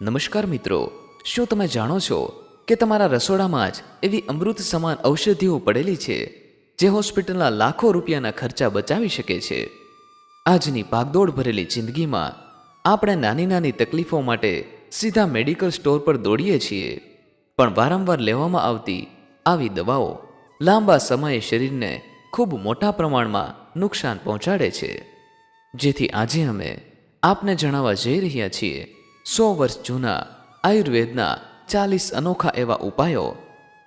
નમસ્કાર મિત્રો, શું તમે જાણો છો કે તમારા રસોડામાં જ એવી અમૃત સમાન ઔષધિઓ પડેલી છે, જે હોસ્પિટલના લાખો રૂપિયાના ખર્ચા બચાવી શકે છે? આજની ભાગદોડ ભરેલી જિંદગીમાં આપણે નાની નાની તકલીફો માટે સીધા મેડિકલ સ્ટોર પર દોડીએ છીએ. પણ વારંવાર લેવામાં આવતી આવી દવાઓ લાંબા સમયે શરીરને ખૂબ મોટા પ્રમાણમાં નુકસાન પહોંચાડે છે. જેથી આજે અમે આપને જણાવવા જઈ રહ્યા છીએ સો વર્ષ જૂના આયુર્વેદના ચાલીસ અનોખા એવા ઉપાયો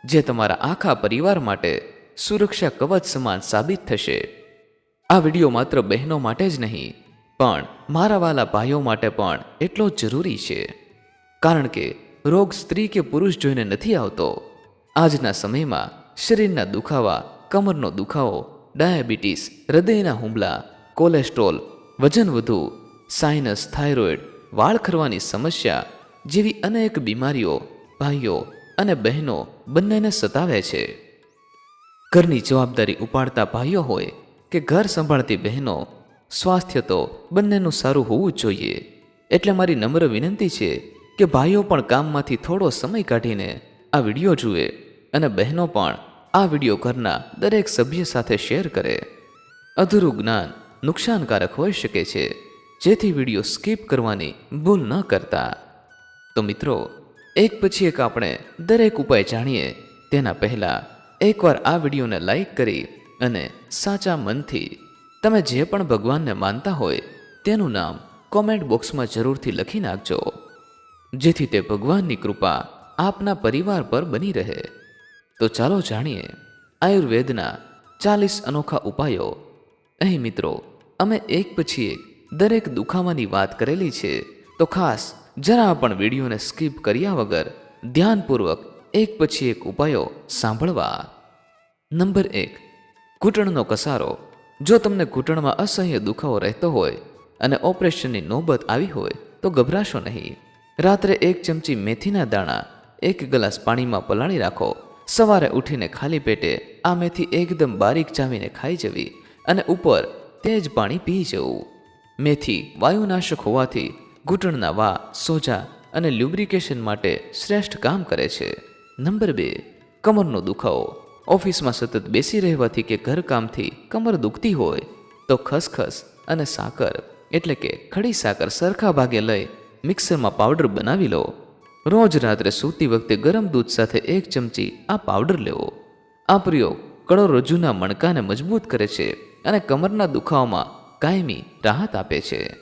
જે તમારા આખા પરિવાર માટે સુરક્ષા કવચ સમાન સાબિત થશે. આ વીડિયો માત્ર બહેનો માટે જ નહીં, પણ મારા વાલા ભાઈઓ માટે પણ એટલો જ જરૂરી છે. કારણ કે રોગ સ્ત્રી કે પુરુષ જોઈને નથી આવતો. આજના સમયમાં શરીરના દુખાવા, કમરનો દુખાવો, ડાયાબિટીસ, હૃદયના હુમલા, કોલેસ્ટ્રોલ, વજન વધુ, સાઇનસ, થાઇરોઇડ વાળ ખરવાની સમસ્યા જેવી અનેક બીમારીઓ, ભાઈઓ અને બહેનો બંનેને સતાવે છે. ઘરની જવાબદારી ઉપાડતા ભાઈઓ હોય કે ઘર સંભાળતી બહેનો, સ્વાસ્થ્ય તો બંનેનું સારું હોવું જોઈએ. એટલે મારી નમ્ર વિનંતી છે કે ભાઈઓ પણ કામમાંથી થોડો સમય કાઢીને આ વીડિયો જુએ અને બહેનો પણ આ વીડિયો ઘરના દરેક સભ્ય સાથે શેર કરે. અધૂરું જ્ઞાન નુકસાનકારક હોઈ શકે છે. જેથી વીડિયો સ્કીપ કરવાની ભૂલ ન કરતા. તો મિત્રો, એક પછી એક આપણે દરેક ઉપાય જાણીએ. તેના પહેલાં એકવાર આ વિડીયોને લાઈક કરી અને સાચા મનથી તમે જે પણ ભગવાનને માનતા હોય તેનું નામ કોમેન્ટ બોક્સમાં જરૂરથી લખી નાખજો. જેથી તે ભગવાનની કૃપા આપના પરિવાર પર બની રહે. તો ચાલો જાણીએ આયુર્વેદના ચાલીસ અનોખા ઉપાયો. અહીં મિત્રો, અમે એક પછી એક દરેક દુખાવાની વાત કરેલી છે. તો ખાસ, જરા પણ વિડીયોને સ્કીપ કર્યા વગર ધ્યાનપૂર્વક એક પછી એક ઉપાયો સાંભળવા. નંબર એક, ઘૂંટણનો કસારો. જો તમને ઘૂંટણમાં અસહ્ય દુખાવો રહેતો હોય અને ઓપરેશનની નોબત આવી હોય, તો ગભરાશો નહીં. રાત્રે એક ચમચી મેથીના દાણા, એક ગ્લાસ પાણીમાં પલાળી રાખો. સવારે ઉઠીને ખાલી પેટે આ મેથી એકદમ બારીક ચાવીને ખાઈ જવી અને ઉપર તે જ પાણી પી જવું. મેથી, વાયુનાશક હોવાથી ઘૂંટણના વા, સોજા અને લ્યુબ્રિકેશન માટે શ્રેષ્ઠ કામ કરે છે. નંબર બે, કમરનો દુખાવો. ઓફિસમાં સતત બેસી રહેવાથી કે ઘરકામથી કમર દુખતી હોય, તો ખસખસ અને સાકર, એટલે કે ખડી સાકર સરખા ભાગે લઈ મિક્સરમાં પાવડર બનાવી લો. રોજ રાત્રે સૂતી વખતે ગરમ દૂધ સાથે એક ચમચી આ પાવડર લેવો. આ પ્રયોગ કળોરજ્જુના મણકાને મજબૂત કરે છે અને કમરના દુખાવામાં કાયમી રાહત આપે છે.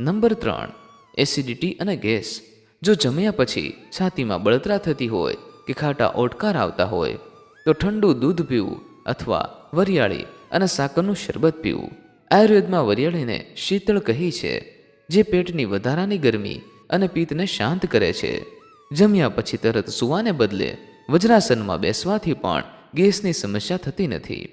નંબર ત્રણ, એસિડિટી અને ગેસ. જો જમ્યા પછી છાતીમાં બળતરા થતી હોય કે ખાટા ઓટકાર આવતા હોય, તો ઠંડુ દૂધ પીવું અથવા વરિયાળી અને સાકરનું શરબત પીવું. આયુર્વેદમાં વરિયાળીને શીતળ કહી છે, જે પેટની વધારાની ગરમી અને પિત્તને શાંત કરે છે. જમ્યા પછી તરત સૂવાને બદલે વજ્રાસનમાં બેસવાથી પણ ગેસની સમસ્યા થતી નથી.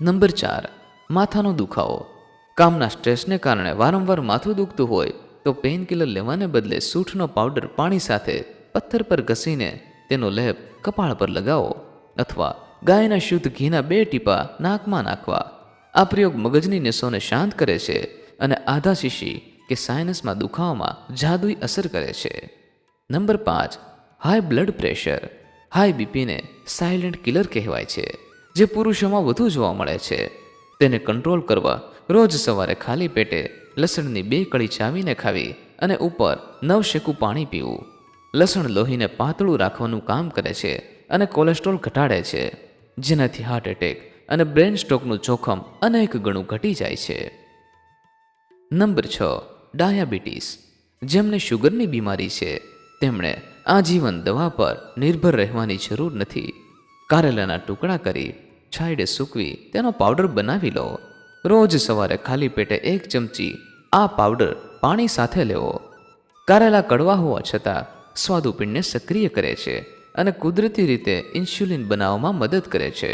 નંબર ચાર, માથાનો દુખાવો. કામના સ્ટ્રેસને કારણે વારંવાર માથું દુખતું હોય, તો પેઇનકિલર લેવાને બદલે સૂંઠનો પાવડર પાણી સાથે પથ્થર પર ઘસીને તેનો લેપ કપાળ પર લગાવો અથવા ગાયના શુદ્ધ ઘીના બે ટીપા નાકમાં નાખવા. આ પ્રયોગ મગજની નસોને શાંત કરે છે અને આધા શીશી કે સાયનસમાં દુખાવામાં જાદુઈ અસર કરે છે. નંબર પાંચ હાઈ બ્લડ પ્રેશર હાઈ બીપીને સાયલેન્ટ કિલર કહેવાય છે, જે પુરુષોમાં વધુ જોવા મળે છે. તેને કંટ્રોલ કરવા રોજ સવારે ખાલી પેટે લસણની બે કળી ચાવીને ખાવી અને ઉપર નવ શેકું પાણી પીવું. લસણ લોહીને પાતળું રાખવાનું કામ કરે છે અને કોલેસ્ટ્રોલ ઘટાડે છે, જેનાથી હાર્ટ એટેક અને બ્રેન સ્ટ્રોકનું જોખમ અનેક ગણું ઘટી જાય છે. નંબર છ, ડાયાબિટીસ. જેમને શુગરની બીમારી છે, તેમણે આજીવન દવા પર નિર્ભર રહેવાની જરૂર નથી. કારેલાના ટુકડા કરી છાંયડે સૂકવી તેનો પાવડર બનાવી લો. રોજ સવારે ખાલી પેટે એક ચમચી આ પાવડર પાણી સાથે લેવો. કારેલા કડવા હોવા છતાં સ્વાદુપિંડને સક્રિય કરે છે અને કુદરતી રીતે ઇન્સ્યુલિન બનાવવામાં મદદ કરે છે.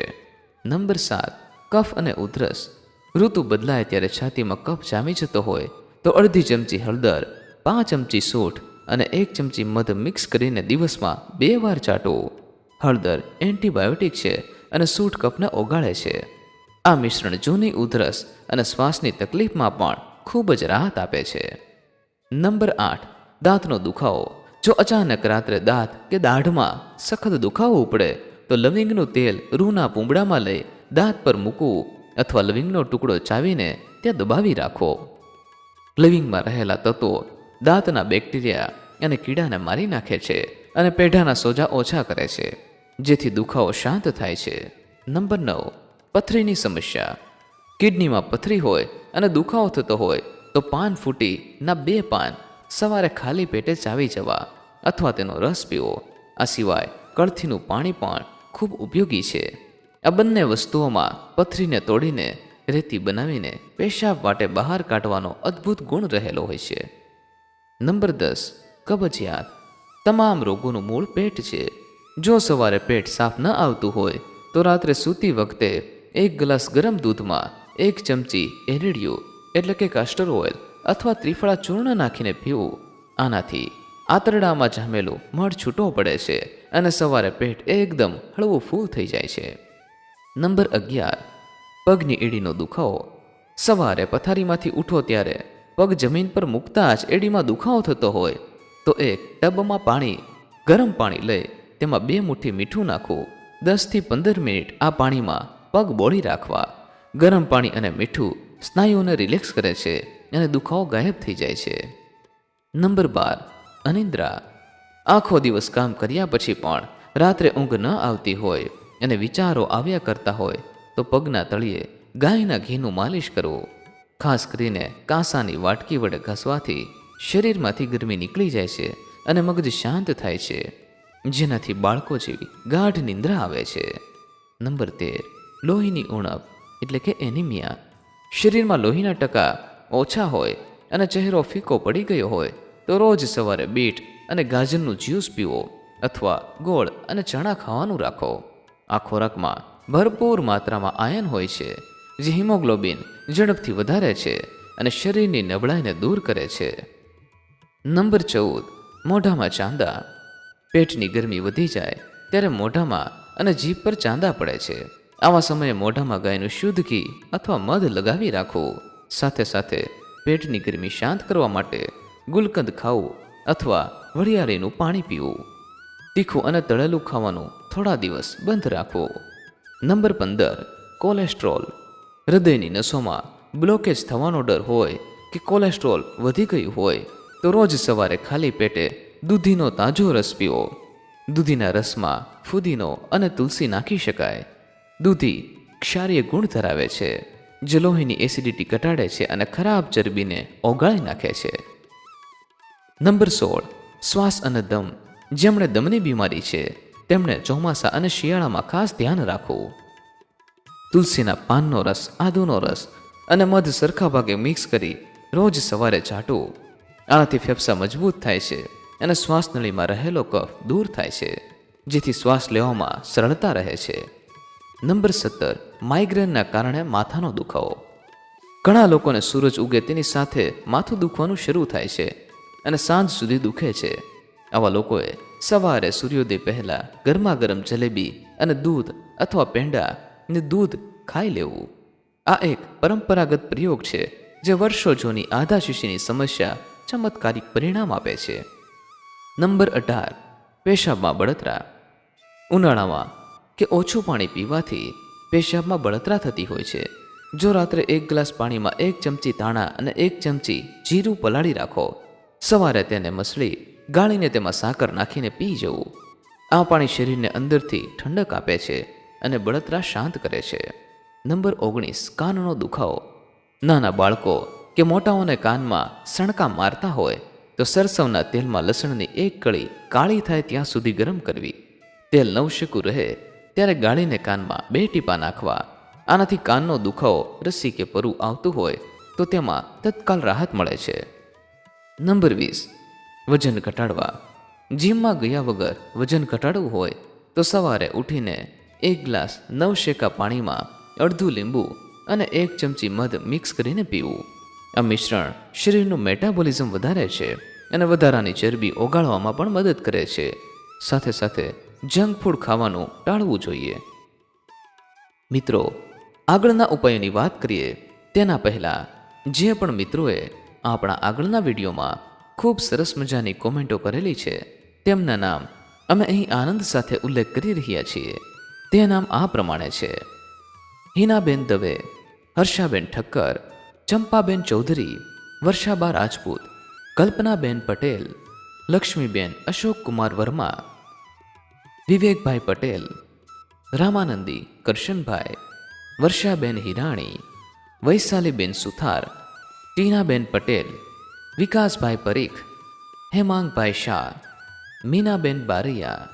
નંબર સાત, કફ અને ઉધરસ. ઋતુ બદલાય ત્યારે છાતીમાં કફ જામી જતો હોય તો અડધી ચમચી હળદર, પાંચ ચમચી સૂઠ અને એક ચમચી મધ મિક્સ કરીને દિવસમાં બે વાર ચાટવું હળદર એન્ટીબાયોટિક છે અને સૂટ કફને ઓગાળે છે. આ મિશ્રણ જૂની ઉધરસ અને શ્વાસની તકલીફમાં પણ ખૂબ જ રાહત આપે છે. નંબર આઠ, દાંતનો દુખાવો. જો અચાનક રાત્રે દાંત કે દાઢમાં સખત દુખાવો ઉપડે, તો લવિંગનું તેલ રૂના પૂંબડામાં લઈ દાંત પર મૂકવું અથવા લવિંગનો ટુકડો ચાવીને ત્યાં દબાવી રાખો. લવિંગમાં રહેલા તત્વો દાંતના બેક્ટેરિયા અને કીડાને મારી નાખે છે અને પેઢાના સોજા ઓછા કરે છે. જેથી દુખાવો શાંત થાય છે. નંબર નવ, પથરીની સમસ્યા. કિડનીમાં પથરી હોય અને દુખાવો થતો હોય, તો પાન ફૂટી ના બે પાન સવારે ખાલી પેટે ચાવી જવા અથવા તેનો રસ પીવો. આ સિવાય કળથીનું પાણી પણ ખૂબ ઉપયોગી છે. આ બંને વસ્તુઓમાં પથરીને તોડીને રેતી બનાવીને પેશાબ માટે બહાર કાઢવાનો અદ્ભુત ગુણ રહેલો હોય છે. નંબર દસ, કબજિયાત. તમામ રોગોનું મૂળ પેટ છે. જો સવારે પેટ સાફ ન આવતું હોય, તો રાત્રે સૂતી વખતે એક ગ્લાસ ગરમ દૂધમાં એક ચમચી એરેડિયું એટલે કે કાસ્ટર ઓઇલ અથવા ત્રિફળા ચૂર્ણ નાખીને પીવું. આનાથી આંતરડામાં જામેલું મળ છૂટો પડે છે અને સવારે પેટ એકદમ હળવું ફૂલ થઈ જાય છે. નંબર અગિયાર. પગની એડીનો દુખાવો. સવારે પથારીમાંથી ઉઠો ત્યારે પગ જમીન પર મૂકતા જ એડીમાં દુખાવો થતો હોય, તો એક ટબમાં પાણી, ગરમ પાણી લઈ તેમાં બે મુઠ્ઠી મીઠું નાખવું દસથી પંદર મિનિટ આ પાણીમાં પગ બોળી રાખવા. ગરમ પાણી અને મીઠું સ્નાયુઓને રિલેક્સ કરે છે અને દુખાવો ગાયબ થઈ જાય છે. નંબર બાર, અનિદ્રા. આખો દિવસ કામ કર્યા પછી પણ રાત્રે ઊંઘ ન આવતી હોય અને વિચારો આવ્યા કરતા હોય તો પગના તળિયે ગાયના ઘીનું માલિશ કરવું ખાસ કરીને કાંસાની વાટકી વડે ઘસવાથી શરીરમાંથી ગરમી નીકળી જાય છે અને મગજ શાંત થાય છે. જેનાથી બાળકો જેવી ગાઢ નિંદ્રા આવે છે. નંબર તેર, લોહીની ઉણપ, એટલે કે એનિમિયા. શરીરમાં લોહીના ટકા ઓછા હોય અને ચહેરો ફીકો પડી ગયો હોય, તો રોજ સવારે બીટ અને ગાજરનું જ્યુસ પીવો અથવા ગોળ અને ચણા ખાવાનું રાખો. આ ખોરાકમાં ભરપૂર માત્રામાં આયન હોય છે, જે હિમોગ્લોબિન ઝડપથી વધારે છે અને શરીરની નબળાઈને દૂર કરે છે. નંબર ચૌદ, મોઢામાં ચાંદા. પેટની ગરમી વધી જાય ત્યારે મોઢામાં અને જીભ પર ચાંદા પડે છે. આવા સમયે મોઢામાં ગાયનું શુદ્ધ ઘી અથવા મધ લગાવી રાખવું. સાથે સાથે પેટની ગરમી શાંત કરવા માટે ગુલકંદ ખાવું અથવા વરિયાળીનું પાણી પીવું. તીખું અને તળેલું ખાવાનું થોડા દિવસ બંધ રાખવો. નંબર પંદર, કોલેસ્ટ્રોલ. હૃદયની નસોમાં બ્લોકેજ થવાનો ડર હોય કે કોલેસ્ટ્રોલ વધી ગયું હોય તો રોજ સવારે ખાલી પેટે દૂધીનો તાજો રસ પીવો. દૂધીના રસમાં ફુદીનો અને તુલસી નાખી શકાય. દૂધી ક્ષારીય ગુણ ધરાવે છે. જે લોહીની એસિડિટી ઘટાડે છે અને ખરાબ ચરબીને ઓગાળી નાખે છે. નંબર સોળ. શ્વાસ અને દમ. જેમણે દમની બીમારી છે તેમણે ચોમાસા અને શિયાળામાં ખાસ ધ્યાન રાખવું. તુલસીના પાનનો રસ, આદુનો રસ અને મધ સરખા ભાગે મિક્સ કરી રોજ સવારે છાંટવું આનાથી ફેફસા મજબૂત થાય છે. અને શ્વાસનળીમાં રહેલો કફ દૂર થાય છે, જેથી શ્વાસ લેવામાં સરળતા રહે છે. નંબર સત્તર, માઇગ્રેનના કારણે માથાનો દુખાવો. ઘણા લોકોને સૂરજ ઉગે તેની સાથે માથું દુખવાનું શરૂ થાય છે અને સાંજ સુધી દુખે છે. આવા લોકોએ સવારે સૂર્યોદય પહેલાં ગરમા ગરમ જલેબી અને દૂધ અથવા પેંડા ને દૂધ ખાઈ લેવું. આ એક પરંપરાગત પ્રયોગ છે, જે વર્ષો જૂની આધા શીશીની સમસ્યા ચમત્કારિક પરિણામ આપે છે. નંબર અઢાર, પેશાબમાં બળતરા. ઉનાળામાં કે ઓછું પાણી પીવાથી પેશાબમાં બળતરા થતી હોય છે. જો રાત્રે એક ગ્લાસ પાણીમાં એક ચમચી તાણા અને એક ચમચી જીરું પલાળી રાખો, સવારે તેને મસળી ગાળીને તેમાં સાકર નાખીને પી જવું. આ પાણી શરીરને અંદરથી ઠંડક આપે છે અને બળતરા શાંત કરે છે. નંબર ઓગણીસ, કાનનો દુખાવો. નાના બાળકો કે મોટાઓને કાનમાં સણકા મારતા હોય તો સરસવના તેલમાં લસણની એક કળી કાળી થાય ત્યાં સુધી ગરમ કરવી. તેલ નવશેકું રહે ત્યારે ગાળીને કાનમાં બે ટીપા નાખવા. આનાથી કાનનો દુખાવો રસી કે પરુ આવતું હોય તો તેમાં તત્કાલ રાહત મળે છે. નંબર વીસ. વજન ઘટાડવા. જીમમાં ગયા વગર વજન ઘટાડવું હોય તો સવારે ઉઠીને એક ગ્લાસ નવશેકા પાણીમાં અડધું લીંબુ અને એક ચમચી મધ મિક્સ કરીને પીવું. આ મિશ્રણ શરીરનું મેટાબોલિઝમ વધારે છે. અને વધારાની ચરબી ઓગાળવામાં પણ મદદ કરે છે. સાથે સાથે જંક ફૂડ ખાવાનું ટાળવું જોઈએ. મિત્રો, આગળના ઉપાયોની વાત કરીએ, તેના પહેલાં જે પણ મિત્રોએ આપણા આગળના વિડીયોમાં ખૂબ સરસ મજાની કોમેન્ટો કરેલી છે, તેમના નામ અમે અહીં આનંદ સાથે ઉલ્લેખ કરી રહ્યા છીએ. તે નામ આ પ્રમાણે છે. હિનાબેન દવે, હર્ષાબેન ઠક્કર, ચંપાબેન ચૌધરી, વર્ષાબા રાજપૂત કલ્પનાબેન પટેલ, લક્ષ્મીબેન અશોક કુમાર વર્મા, વિવેકભાઈ પટેલ, રામાનંદી કરશનભાઈ, વર્ષાબેન હિરાણી, વૈશાલીબેન સુથાર, ટીનાબેન પટેલ, વિકાસભાઈ પરીખ, હેમાંગભાઈ શાહ, મીનાબેન બારૈયા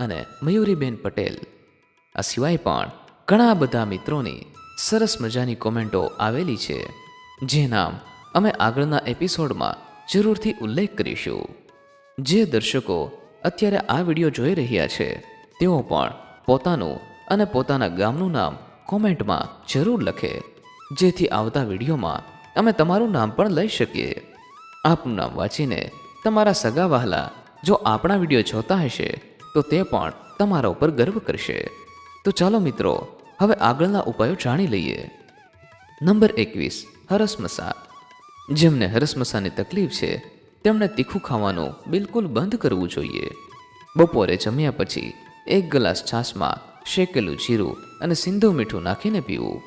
અને મયુરીબેન પટેલ. આ સિવાય પણ ઘણા બધા મિત્રોની સરસ મજાની કોમેન્ટો આવેલી છે, જે નામ અમે આગળના એપિસોડમાં જરૂરથી ઉલ્લેખ કરીશું. જે દર્શકો અત્યારે આ વીડિયો જોઈ રહ્યા છે, તેઓ પણ પોતાનું અને પોતાના ગામનું નામ કોમેન્ટમાં જરૂર લખે, જેથી આવતા વિડીયોમાં અમે તમારું નામ પણ લઈ શકીએ. આપનું નામ વાંચીને તમારા સગા વહાલા જો આપણા વીડિયો જોતા હશે, તો તે પણ તમારા ઉપર ગર્વ કરશે. તો ચાલો મિત્રો, હવે આગળના ઉપાયો જાણી લઈએ. નંબર એકવીસ હરસમસા જેમને હરસમસાની તકલીફ છે, તેમણે તીખું ખાવાનું બિલકુલ બંધ કરવું જોઈએ. બપોરે જમ્યા પછી એક ગ્લાસ છાશમાં શેકેલું જીરું અને સિંધુ મીઠું નાખીને પીવું.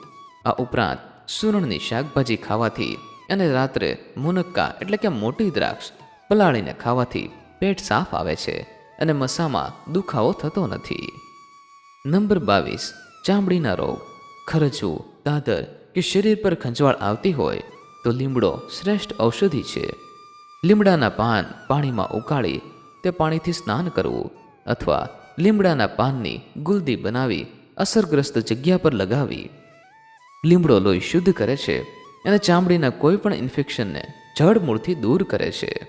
આ ઉપરાંત સુરણની શાકભાજી ખાવાથી અને રાત્રે મુનક્કા એટલે કે મોટી દ્રાક્ષ પલાળીને ખાવાથી પેટ સાફ આવે છે અને મસામાં દુખાવો થતો નથી. નંબર બાવીસ, ચામડીના રોગ. ખરજવું દાદર કે શરીર પર ખંજવાળ આવતી હોય તો લીમડો શ્રેષ્ઠ ઔષધિ છે. લીમડાના પાન પાણીમાં ઉકાળી તે પાણીથી સ્નાન કરવું અથવા લીમડાના પાનની ગુલદી બનાવી અસરગ્રસ્ત જગ્યા પર લગાવી. લીમડો લોહી શુદ્ધ કરે છે અને ચામડીના કોઈપણ ઇન્ફેક્શનને જળમૂળથી દૂર કરે છે.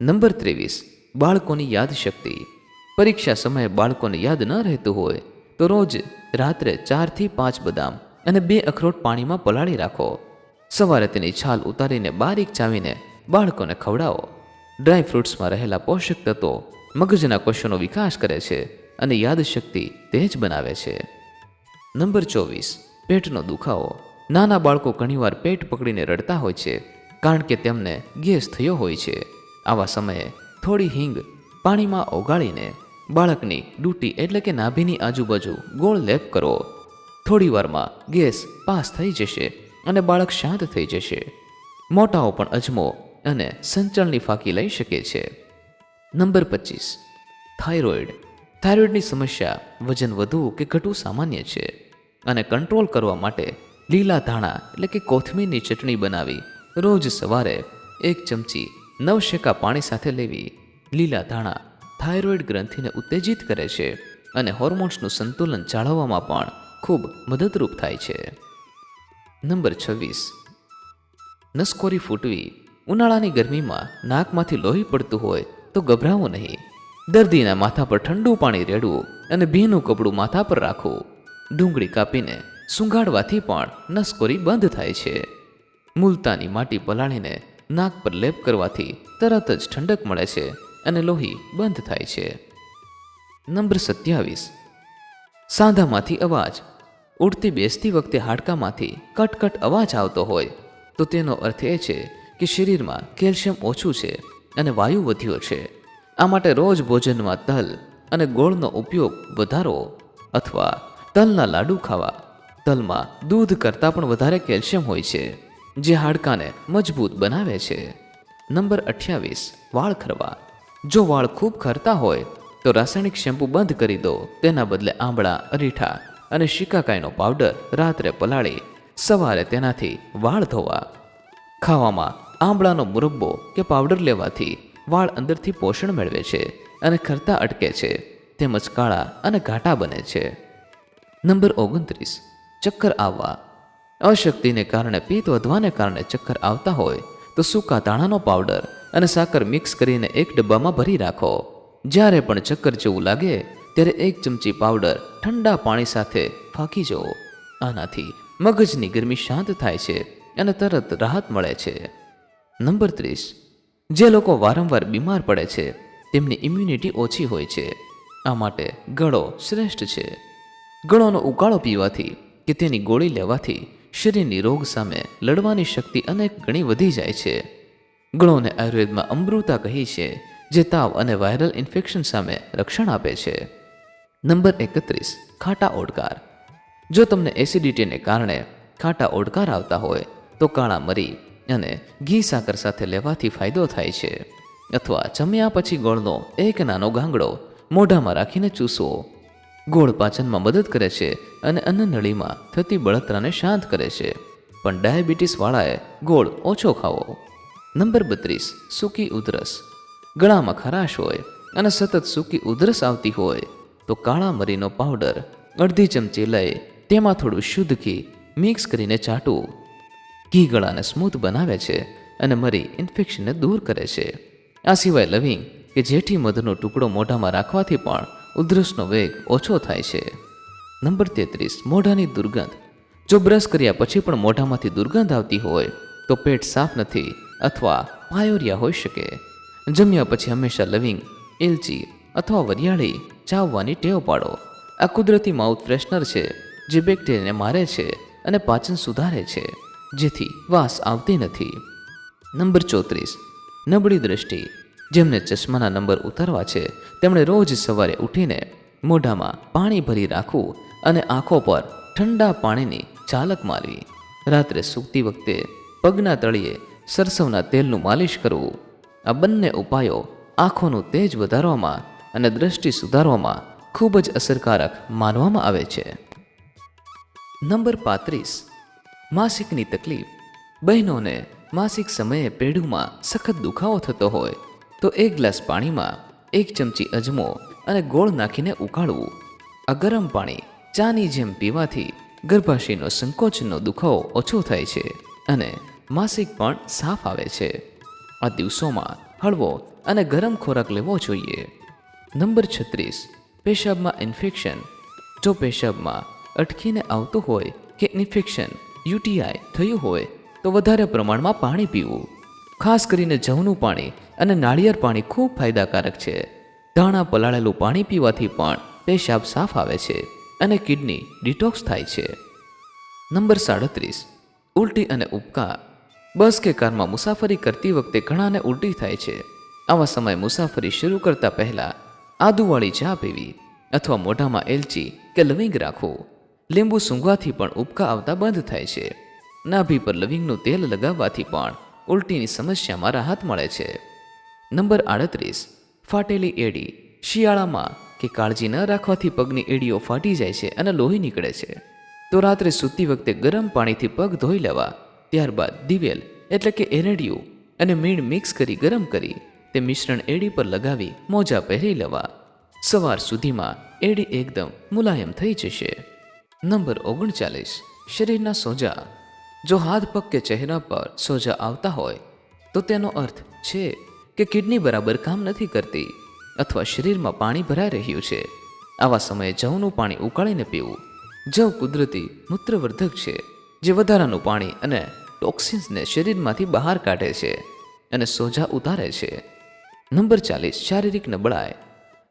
નંબર ત્રેવીસ, બાળકોની યાદશક્તિ. પરીક્ષા સમયે બાળકોને યાદ ન રહેતું હોય તો રોજ રાત્રે ચારથી પાંચ બદામ અને બે અખરોટ પાણીમાં પલાળી રાખો. સવારે તેની છાલ ઉતારીને બારીક ચાવીને બાળકોને ખવડાવો. ડ્રાય ફ્રૂટ્સમાં રહેલા પોષક તત્વો મગજના કોષોનો વિકાસ કરે છે અને યાદશક્તિ તેજ બનાવે છે. નંબર ચોવીસ, પેટનો દુખાવો. નાના બાળકો ઘણીવાર પેટ પકડીને રડતા હોય છે કારણ કે તેમને ગેસ થયો હોય છે. આવા સમયે થોડી હિંગ પાણીમાં ઓગાળીને બાળકની ડૂટી એટલે કે નાભીની આજુબાજુ ગોળ લેપ કરો. થોડી વારમાં ગેસ પાસ થઈ જશે. અને બાળક શાંત થઈ જશે. મોટાઓ પણ અજમો અને સંચળની ફાંકી લઈ શકે છે. નંબર પચીસ. થાઇરોઇડ. થાઇરોઇડની સમસ્યા વજન વધવું કે ઘટવું સામાન્ય છે અને કંટ્રોલ કરવા માટે લીલા ધાણા એટલે કે કોથમીરની ચટણી બનાવી રોજ સવારે એક ચમચી નવ શેકા પાણી સાથે લેવી. લીલા ધાણા થાઇરોઇડ ગ્રંથિને ઉત્તેજિત કરે છે અને હોર્મોન્સનું સંતુલન જાળવવામાં પણ ખૂબ મદદરૂપ થાય છે. નંબર છવ્વીસ. નસકોરી ફૂટવી ઉનાળાની ગરમીમાં નાકમાંથી લોહી પડતું હોય તો ગભરાવો નહીં. દર્દીના માથા પર ઠંડુ પાણી રેડવું અને ભીનું કપડું માથા પર રાખવું. ડુંગળી કાપીને સૂંઘાડવાથી પણ નસકોરી બંધ થાય છે. મુલતાની માટી પલાળીને નાક પર લેપ કરવાથી તરત જ ઠંડક મળે છે અને લોહી બંધ થાય છે. નંબર સત્યાવીસ. સાંધામાંથી અવાજ ઉડતી બેસતી વખતે હાડકામાંથી કટકટ અવાજ આવતો હોય, તો તેનો અર્થ એ છે કે શરીરમાં કેલ્શિયમ ઓછું છે અને વાયુ વધ્યો છે. આ માટે રોજ ભોજનમાં તલ અને ગોળનો ઉપયોગ વધારો અથવા તલના લાડુ ખાવા. તલમાં દૂધ કરતાં પણ વધારે કેલ્શિયમ હોય છે, જે હાડકાને મજબૂત બનાવે છે. નંબર અઠ્યાવીસ, વાળ ખરવા. જો વાળ ખૂબ ખરતા હોય, તો રાસાયણિક શેમ્પૂ બંધ કરી દો. તેના બદલે આંબળા અરીઠા અને શિકાકાઈનો પાવડર રાત્રે પલાળી, સવારે તેનાથી વાળ ધોવા. ખાવામાં આંબળાનો મુરબ્બો કે પાવડર લેવાથી વાળ અંદરથી પોષણ મેળવે છે અને ખરતા અટકે છે, તેમજ કાળા અને ઘાટા બને છે. નંબર ઓગણત્રીસ, ચક્કર આવવા. અશક્તિને કારણે પિત્ત વધવાને કારણે ચક્કર આવતા હોય, તો સૂકા દાણાનો પાવડર અને સાકર મિક્સ કરીને એક ડબ્બામાં ભરી રાખો. જ્યારે પણ ચક્કર જેવું લાગે ત્યારે એક ચમચી પાવડર ઠંડા પાણી સાથે ફાંકી જવો. આનાથી મગજની ગરમી શાંત થાય છે અને તરત રાહત મળે છે. નંબર ત્રીસ. જે લોકો વારંવાર બીમાર પડે છે, તેમની ઇમ્યુનિટી ઓછી હોય છે. આ માટે ગળો શ્રેષ્ઠ છે. ગળોનો ઉકાળો પીવાથી કે તેની ગોળી લેવાથી શરીરની રોગ સામે લડવાની શક્તિ અનેક ગણી વધી જાય છે. ગળોને આયુર્વેદમાં અમૃતા કહી છે, જે તાવ અને વાયરલ ઇન્ફેક્શન સામે રક્ષણ આપે છે. નંબર એકત્રીસ, ખાટા ઓડકાર. જો તમને એસિડિટીને કારણે ખાટા ઓડકાર આવતા હોય, તો કાળા મરી અને ઘી સાકર સાથે લેવાથી ફાયદો થાય છે. અથવા જમ્યા પછી ગોળનો એક નાનો ગાંગડો મોઢામાં રાખીને ચૂસવો ગોળ પાચનમાં મદદ કરે છે અને અન્નનળીમાં થતી બળતરાને શાંત કરે છે. પણ ડાયાબિટીસવાળાએ ગોળ ઓછો ખાવો. નંબર બત્રીસ, સૂકી ઉધરસ. ગળામાં ખરાશ હોય અને સતત સૂકી ઉધરસ આવતી હોય તો કાળા મરીનો પાવડર અડધી ચમચી લઈ તેમાં થોડું શુદ્ધ ઘી મિક્સ કરીને ચાટવું ઘી ગળાને સ્મૂથ બનાવે છે અને મરી ઇન્ફેક્શનને દૂર કરે છે. આ સિવાય લવિંગ કે જેઠી મધનો ટુકડો મોઢામાં રાખવાથી પણ ઉધરસનો વેગ ઓછો થાય છે. નંબર તેત્રીસ, મોઢાની દુર્ગંધ. જો બ્રશ કર્યા પછી પણ મોઢામાંથી દુર્ગંધ આવતી હોય, તો પેટ સાફ નથી અથવા પાયોરિયા હોઈ શકે. જમ્યા પછી હંમેશા લવિંગ એલચી અથવા વરિયાળી ચાવવાની ટેવ પાડો. આ કુદરતી માઉથ ફ્રેશનર છે, જે બેક્ટેરિયાને મારે છે અને પાચન સુધારે છે, જેથી વાસ આવતી નથી. નંબર ચોત્રીસ, નબળી દ્રષ્ટિ. જેમને ચશ્માના નંબર ઉતારવા છે, તેમણે રોજ સવારે ઉઠીને મોઢામાં પાણી ભરી રાખવું અને આંખો પર ઠંડા પાણીની ચાલક મારવી. રાત્રે સૂકતી વખતે પગના તળિયે સરસવના તેલનું માલિશ કરવું. આ બંને ઉપાયો આંખોનું તેજ વધારવામાં અને દ્રષ્ટિ સુધારવામાં ખૂબ જ અસરકારક માનવામાં આવે છે. નંબર પાંત્રીસ. માસિકની તકલીફ. બહેનોને માસિક સમયે પેઢુમાં સખત દુખાવો થતો હોય, તો એક ગ્લાસ પાણીમાં એક ચમચી અજમો અને ગોળ નાખીને ઉકાળવું. આ ગરમ પાણી ચાની જેમ પીવાથી ગર્ભાશયનો સંકોચનો દુખાવો ઓછો થાય છે અને માસિક પણ સાફ આવે છે. આ દિવસોમાં હળવો અને ગરમ ખોરાક લેવો જોઈએ. નંબર છત્રીસ. પેશાબમાં ઇન્ફેક્શન. જો પેશાબમાં અટકીને આવતું હોય કે ઇન્ફેક્શન, યુટીઆઈ થયું હોય, તો વધારે પ્રમાણમાં પાણી પીવું. ખાસ કરીને જવનું પાણી અને નાળિયેર પાણી ખૂબ ફાયદાકારક છે. ધાણા પલાળેલું પાણી પીવાથી પણ પેશાબ સાફ આવે છે અને કિડની ડિટોક્સ થાય છે. નંબર સાડત્રીસ. ઉલટી અને ઉપકા બસ કે કારમાં મુસાફરી કરતી વખતે ઘણાને ઉલટી થાય છે. આવા સમયે મુસાફરી શરૂ કરતા પહેલા આદુવાળી ચા પીવી અથવા મોઢામાં એલચી કે લવિંગ રાખવું. લીંબુ સૂંઘવાથી પણ ઉપકા આવતા બંધ થાય છે. નાભી પર લવિંગનું તેલ લગાવવાથી પણ ઉલટીની સમસ્યામાં રાહત મળે છે. નંબર આડત્રીસ, ફાટેલી એડી, શિયાળામાં કે કાળજી ન રાખવાથી પગની એડીઓ ફાટી જાય છે અને લોહી નીકળે છે. તો રાત્રે સૂતી વખતે ગરમ પાણીથી પગ ધોઈ લેવા, ત્યારબાદ દિવેલ એટલે કે એરડિયું અને મીણ મિક્સ કરી ગરમ કરી તે મિશ્રણ એડી પર લગાવી મોજા પહેરી લેવા. સવાર સુધીમાં એડી એકદમ મુલાયમ થઈ જશે. નંબર ઓગણચાલીસ. શરીરના સોજા. જો હાથ પગ કે ચહેરા પર સોજા આવતા હોય, તો તેનો અર્થ છે કે કિડની બરાબર કામ નથી કરતી અથવા શરીરમાં પાણી ભરાઈ રહ્યું છે. આવા સમયે જવનું પાણી ઉકાળીને પીવું જવ કુદરતી મૂત્રવર્ધક છે, જે વધારાનું પાણી અને ટોક્સિન્સને શરીરમાંથી બહાર કાઢે છે અને સોજા ઉતારે છે. નંબર ચાલીસ, શારીરિક નબળાઈ.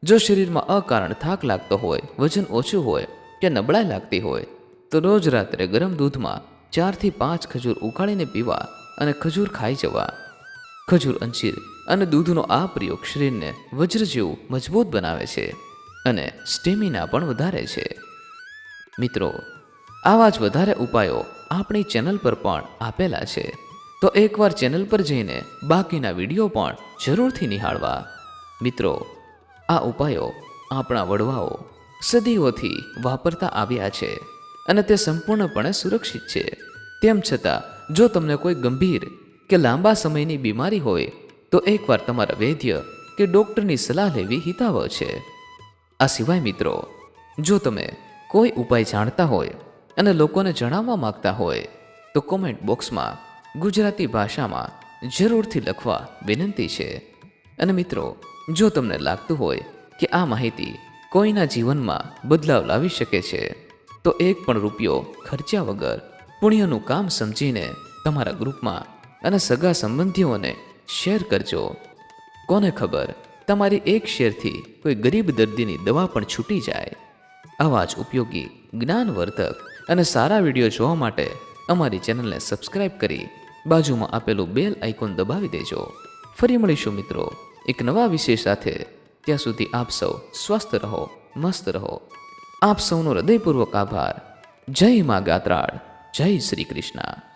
જો શરીરમાં અકારણ થાક લાગતો હોય, વજન ઓછું હોય કે નબળાઈ લાગતી હોય, તો રોજ રાત્રે ગરમ દૂધમાં ચારથી પાંચ ખજૂર ઉકાળીને પીવા અને ખજૂર ખાઈ જવા. ખજૂર અંજીર અને દૂધનો આ પ્રયોગ શરીરને વજ્ર જેવું મજબૂત બનાવે છે અને સ્ટેમિના પણ વધારે છે. મિત્રો, આવા જ વધારે ઉપાયો આપણી ચેનલ પર પણ આપેલા છે. તો એકવાર ચેનલ પર જઈને બાકીના વીડિયો પણ જરૂરથી નિહાળવા. મિત્રો, આ ઉપાયો આપણા વડવાઓ સદીઓથી વાપરતા આવ્યા છે અને તે સંપૂર્ણપણે સુરક્ષિત છે. તેમ છતાં, જો તમને કોઈ ગંભીર કે લાંબા સમયની બીમારી હોય, તો એકવાર તમારા વૈદ્ય કે ડૉક્ટરની સલાહ લેવી હિતાવહ છે. આ સિવાય મિત્રો, જો તમે કોઈ ઉપાય જાણતા હોય અને લોકોને જણાવવા માંગતા હોય, તો કોમેન્ટ બોક્સમાં ગુજરાતી ભાષામાં જરૂરથી લખવા વિનંતી છે. અને મિત્રો, જો તમને લાગતું હોય કે આ માહિતી કોઈના જીવનમાં બદલાવ લાવી શકે છે, તો એક પણ રૂપિયો ખર્ચ્યા વગર પુણ્યનું કામ સમજીને તમારા ગ્રુપમાં અને સગા સંબંધીઓને શેર કરજો. કોને ખબર, તમારી એક શેરથી કોઈ ગરીબ દર્દીની દવા પણ છૂટી જાય. આવા જ ઉપયોગી જ્ઞાનવર્ધક અને સારા વીડિયો જોવા માટે અમારી ચેનલને સબસ્ક્રાઇબ કરી બાજુમાં આપેલું બેલ આઇકોન દબાવી દેજો. ફરી મળીશું મિત્રો. એક નવા વિષય સાથે ત્યાં સુધી આપ સૌ સ્વસ્થ રહો, મસ્ત રહો. આપ સૌનો હૃદયપૂર્વક આભાર. જય મા ગાત્રાળ. જય શ્રી કૃષ્ણ.